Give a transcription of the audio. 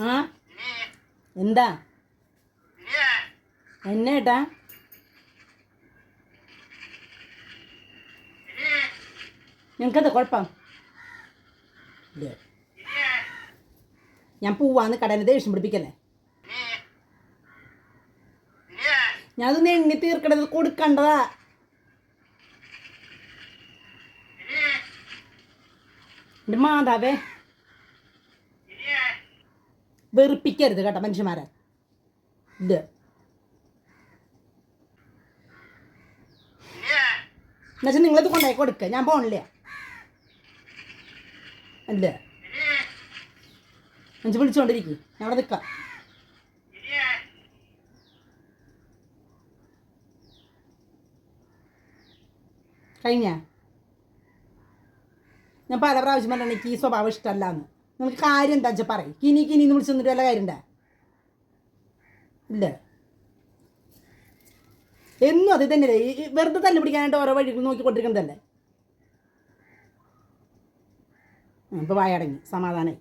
ആ? എന്താ? എന്നെ ഏട്ടാ? നിങ്ങൾക്കത് കുഴപ്പം. ഞാൻ പോവാന്ന് കടയിൽ ദേഷ്യം പിടിപ്പിക്കല്ലേ? ഞാനതൊന്ന് എണ്ണി തീർക്കണത് കൊടുക്കണ്ടതാ. എന്റെ മാതാവേ. വെറുപ്പിക്കരുത് കേട്ടോ മനുഷ്യന്മാരെ. ഇത്. എന്നുവെച്ചാൽ നിങ്ങളിത് കൊണ്ടായി കൊടുക്ക. ഞാൻ പോണില്ല. അല്ല അഞ്ച് വിളിച്ചുകൊണ്ടിരിക്കും ഞാൻ അവിടെ നിൽക്കാം കഴിഞ്ഞ? ഞാൻ പല പ്രാവശ്യം പറഞ്ഞാൽ എനിക്ക് ഈ സ്വഭാവം ഇഷ്ടമല്ല എന്ന് നിങ്ങൾക്ക് കാര്യം എന്താ വെച്ചാൽ പറയും? കിനി കിനി എന്ന് വിളിച്ചു നിന്നിട്ട് വല്ല കാര്യം ഉണ്ടാ ഇല്ല? എന്നും അത് തന്നെയല്ലേ ഈ- ഈ വെറുതെ തന്നെ പിടിക്കാനായിട്ട് ഓരോ വഴികൾ നോക്കിക്കൊണ്ടിരിക്കുന്നതല്ലേ? ഇപ്പോൾ വായടങ്ങി. സമാധാനമായി